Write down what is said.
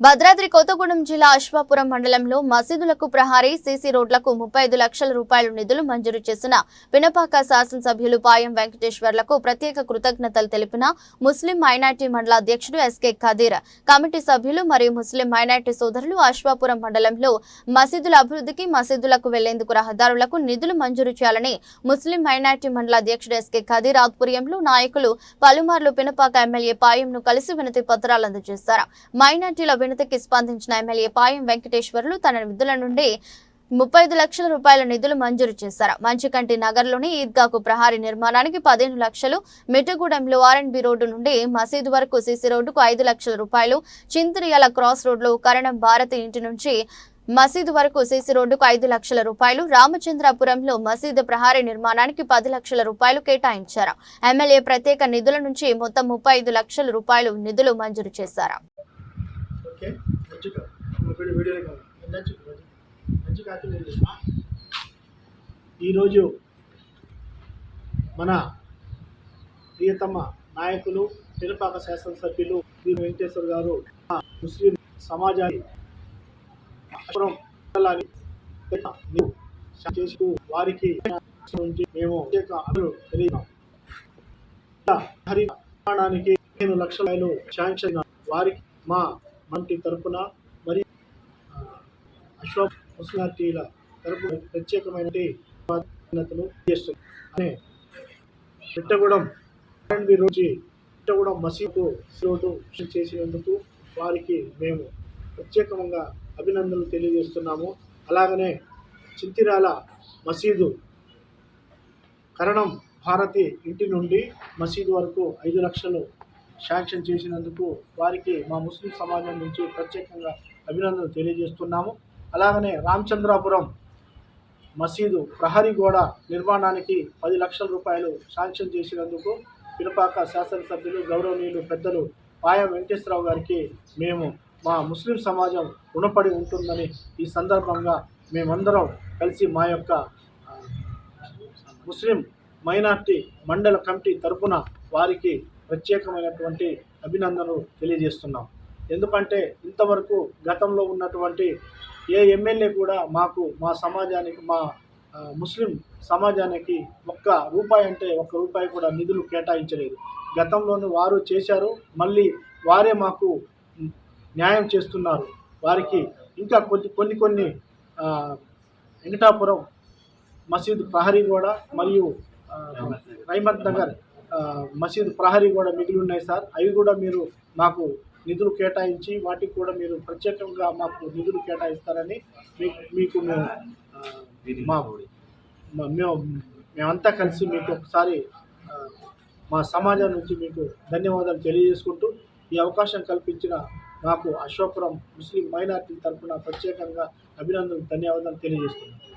భద్రాద్రి కొత్తగూడెం జిల్లా అశ్వాపురం మండలంలో మసీదులకు ప్రహారీ సీసీ రోడ్లకు ముప్పై ఐదు లక్షల రూపాయల నిధులు మంజూరు చేసిన పినపాక శాసనసభ్యులు పాయం వెంకటేశ్వర్లకు ప్రత్యేక కృతజ్ఞతలు తెలిపిన ముస్లిం మైనార్టీ మండల అధ్యక్షుడు ఎస్కే ఖదీర్ కమిటీ సభ్యులు మరియు ముస్లిం మైనార్టీ సోదరులు అశ్వాపురం మండలంలో మసీదుల అభివృద్ధికి మసీదులకు వెళ్ళేందుకు రహదారులకు నిధులు మంజూరు చేయాలని ముస్లిం మైనార్టీ మండల అధ్యక్షుడు ఎస్కే ఖదీర్ ఆధ్వర్యంలో నాయకులు పలుమార్లు పినపాక ఎమ్మెల్యే పాయంను కలిసి వినతి పత్రాలు అందజేశారు. మైనార్టీల వినతికి స్పందించిన ఎమ్మెల్యే పాయం వెంకటేశ్వర్లు తన నిధుల నుండి ముప్పై ఐదు లక్షల రూపాయల నిధులు మంజూరు చేశారు. మంచికంటి నగర్లోని ఈద్గాకు ప్రహారీ నిర్మాణానికి పదిహేను లక్షలు మిట్టగూడెంలో ఆర్ఎండ్బి రోడ్డు నుండి మసీదు వరకు సీసీ రోడ్డుకు ఐదు లక్షల రూపాయలు చింతరియాల క్రాస్ రోడ్లో కరణం భారతి ఇంటి నుంచి మసీదు వరకు సీసీ రోడ్డుకు ఐదు లక్షల రూపాయలు రామచంద్రాపురంలో మసీదు ప్రహారీ నిర్మాణానికి పది లక్షల రూపాయలు కేటాయించారు. ఎమ్మెల్యే ప్రత్యేక నిధుల నుంచి మొత్తం ముప్పై ఐదు లక్షల రూపాయలు నిధులు మంజూరు చేశారు. మంచి మంచిగా ఒకటి కాదు మంచి మంచి కాకుండా ఈరోజు మన ప్రియతమ నాయకులు తిరుపాక శాసనసభ్యులు శ్రీ వెంకటేశ్వర గారు ముస్లిం సమాజాన్ని చేస్తూ వారికి మేము ప్రత్యేక తెలియదాం హరి నిర్మాణానికి నేను లక్షల శాంక్షన్ వారికి మా మంత్రి తరపున మరియు అశోక్ ముస్లాటీల తరపు ప్రత్యేకమైన అభినందనలు అనే పిట్టగూడెం ఆర్ఎండ్బి రోజు పిట్టగూడెం మసీదు రోడ్డు చేసినందుకు వారికి మేము ప్రత్యేకంగా అభినందనలు తెలియజేస్తున్నాము. అలాగనే చింతిరాల మసీదు కరణం భారతి ఇంటి నుండి మసీదు వరకు ఐదు లక్షలు శాంక్షన్ చేసినందుకు వారికి మా ముస్లిం సమాజం నుంచి ప్రత్యేకంగా అభినందనలు తెలియజేస్తున్నాము. అలాగనే రామచంద్రాపురం మసీదు ప్రహరీ గోడ నిర్మాణానికి పది లక్షల రూపాయలు శాంక్షన్ చేసినందుకు పిలపాక శాసనసభ్యులు గౌరవనీయులు పెద్దలు పాయ వెంకటేశ్వరరావు గారికి మేము మా ముస్లిం సమాజం రుణపడి ఉంటుందని ఈ సందర్భంగా మేమందరం కలిసి మా యొక్క ముస్లిం మైనార్టీ మండల కమిటీ తరపున వారికి ప్రత్యేకమైనటువంటి అభినందనలు తెలియజేస్తున్నాం. ఎందుకంటే ఇంతవరకు గతంలో ఉన్నటువంటి ఏ ఎమ్మెల్యే కూడా మాకు మా సమాజానికి మా ముస్లిం సమాజానికి ఒక్క రూపాయి అంటే ఒక్క రూపాయి కూడా నిధులు కేటాయించలేదు. గతంలోనూ వారు చేశారు మళ్ళీ వారే మాకు న్యాయం చేస్తున్నారు. వారికి ఇంకా కొద్ది కొన్ని కొన్ని వెంకటాపురం మసీద్ ప్రహరీ గోడ మరియు రైమత్ నగర్ మసీదు ప్రహరీ కూడా మిగిలి ఉన్నాయి సార్. అవి కూడా మీరు మాకు నిధులు కేటాయించి వాటికి కూడా మీరు ప్రత్యేకంగా మాకు నిధులు కేటాయిస్తారని మీకు మీకు మేము మా మేము మేమంతా కలిసి మీకు ఒకసారి మా సమాజం నుంచి మీకు ధన్యవాదాలు తెలియజేసుకుంటూ ఈ అవకాశం కల్పించిన నాకు అశోపురం ముస్లిం మైనార్టీ తరఫున ప్రత్యేకంగా అభినందనలు ధన్యవాదాలు తెలియజేస్తున్నాను